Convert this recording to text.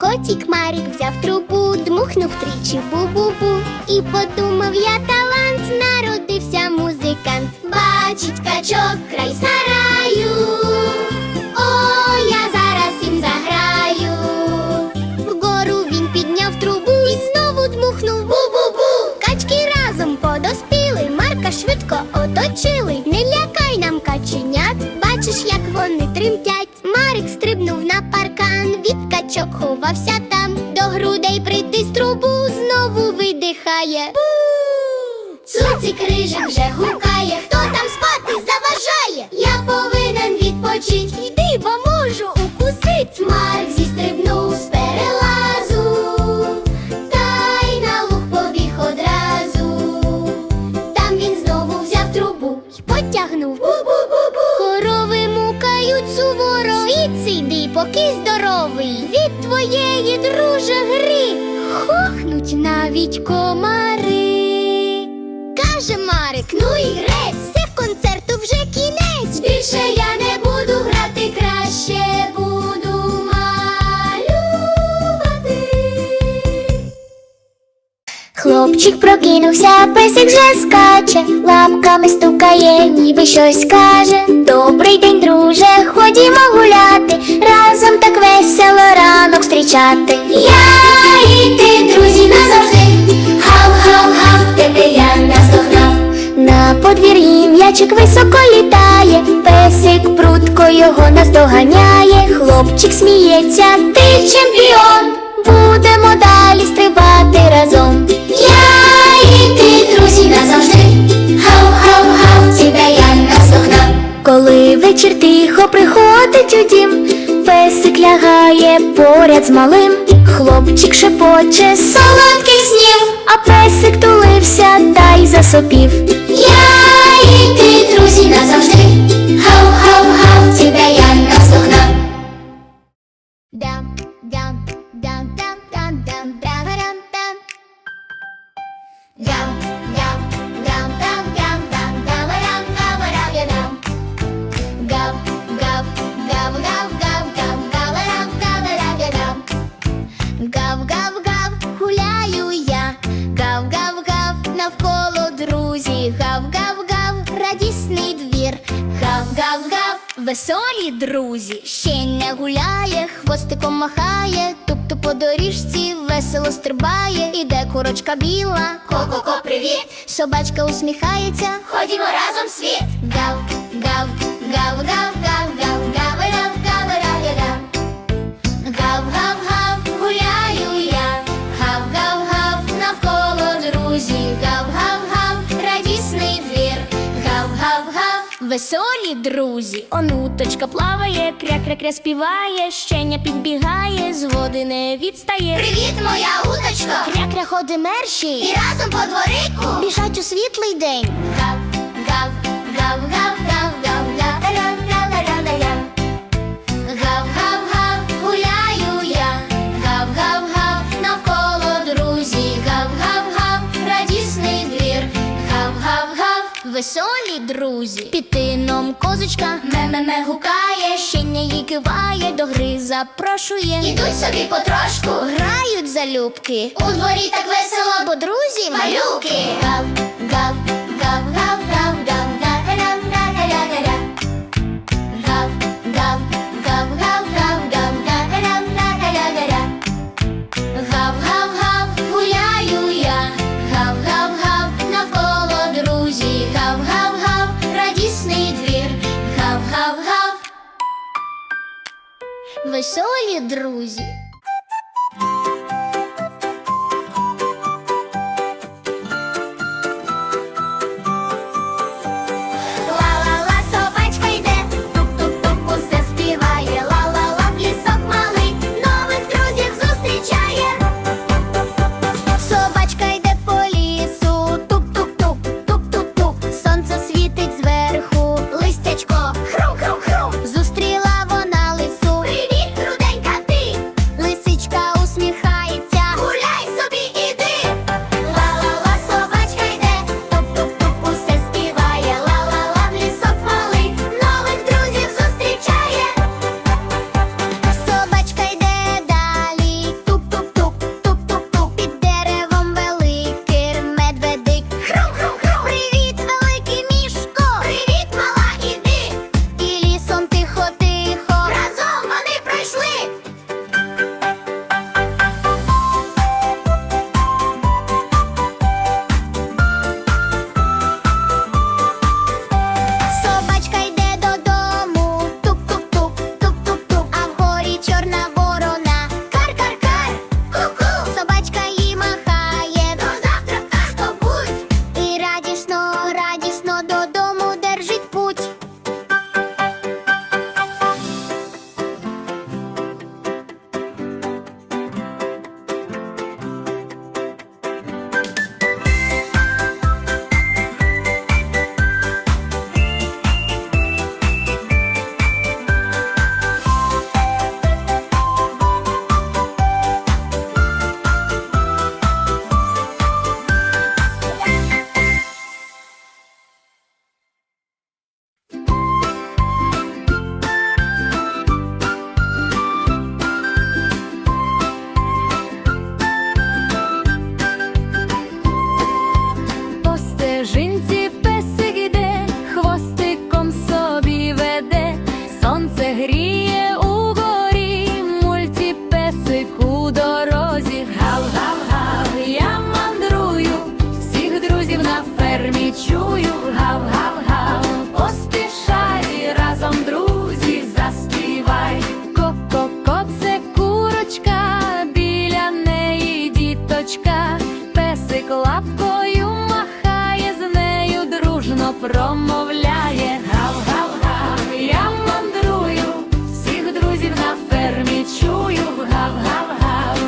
Котик Марік взяв трубу, дмухнув тричі бу-бу-бу І подумав, я талант, народився музикант. Бачить качок край сараю. Качок там. До грудей притис трубу, знову видихає. Бу! Цуцик рижик вже гукає, навіть комари. Каже Марик, ну і грець, це концерту вже кінець. Більше я не буду грати, краще буду малювати. Хлопчик прокинувся, песик вже скаче, лапками стукає, ніби щось каже. Добрий день, друже, ходімо гуляти, разом так весело ранок зустрічати. Я і ти, друзі, подвір'ї високо літає, песик прутко його наздоганяє. Хлопчик сміється, ти чемпіон. Будемо далі стрибати разом. Я і ти, друзі, назавжди. Гав-гав-гав, тебе я наздогнав. Коли вечір тихо приходить у дім, песик лягає поряд з малим. Хлопчик шепоче солодких снів, а песик тулився та й засопів. Дям, дям, дям, дам, дям, дам, гаварам, гаварам. Гав, гав, гав, гав, гав, гав, гаварам, гаварам. Гав, гав, гав, гуляю я, гав, гав, гав, навколо друзі, гав. Веселі друзі. Ще не гуляє, хвостиком махає, тобто по доріжці весело стрибає, іде курочка біла. Ко-ко-ко, привіт! Собачка усміхається. Ходімо разом світ. Гав, гав, гав, гав, гав, веселі друзі. Онуточка плаває, кря-кря-кря співає, щеня підбігає, з води не відстає. Привіт, моя уточко! Кря-кря ходи мерші, і разом по дворику біжать у світлий день. Гав, гав, гав, гав, веселі друзі. Під тином козочка ме-ме-ме гукає, щеня їй киває, до гри запрошує. Ідуть собі потрошку, грають залюбки. У дворі так весело, бо друзі малюки. Гав, гав, Веселі друзі. на фермі чую в гав-гав-гав